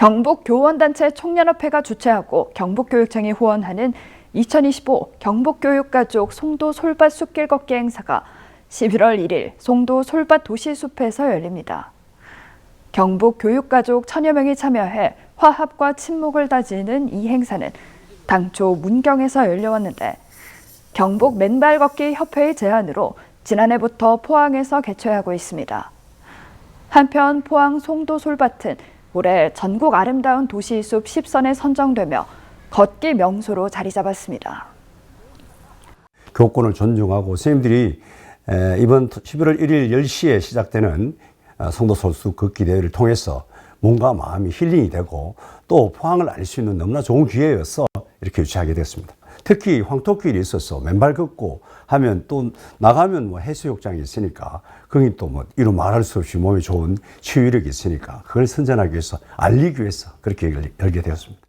경북 교원단체 총연합회가 주최하고 경북교육청이 후원하는 2025 경북교육가족 송도 솔밭 숲길 걷기 행사가 11월 1일 송도 솔밭 도시숲에서 열립니다. 경북 교육가족 천여 명이 참여해 화합과 친목을 다지는 이 행사는 당초 문경에서 열려왔는데 경북 맨발 걷기 협회의 제안으로 지난해부터 포항에서 개최하고 있습니다. 한편 포항 송도 솔밭은 올해 전국 아름다운 도시 숲 10선에 선정되며 걷기 명소로 자리 잡았습니다. 교권을 존중하고 선생님들이 에, 이번 11월 1일 10시에 시작되는 어, 성도솔수 걷기 대회를 통해서 몸과 마음이 힐링이 되고 또 포항을 알 수 있는 너무나 좋은 기회여서 이렇게 유치하게 됐습니다. 특히 황토길이 있어서 맨발 걷고 하면 또 나가면 뭐 해수욕장이 있으니까 거기 또 뭐 이루 말할 수 없이 몸에 좋은 치유력이 있으니까 그걸 선전하기 위해서 알리기 위해서 그렇게 열- 열게 되었습니다.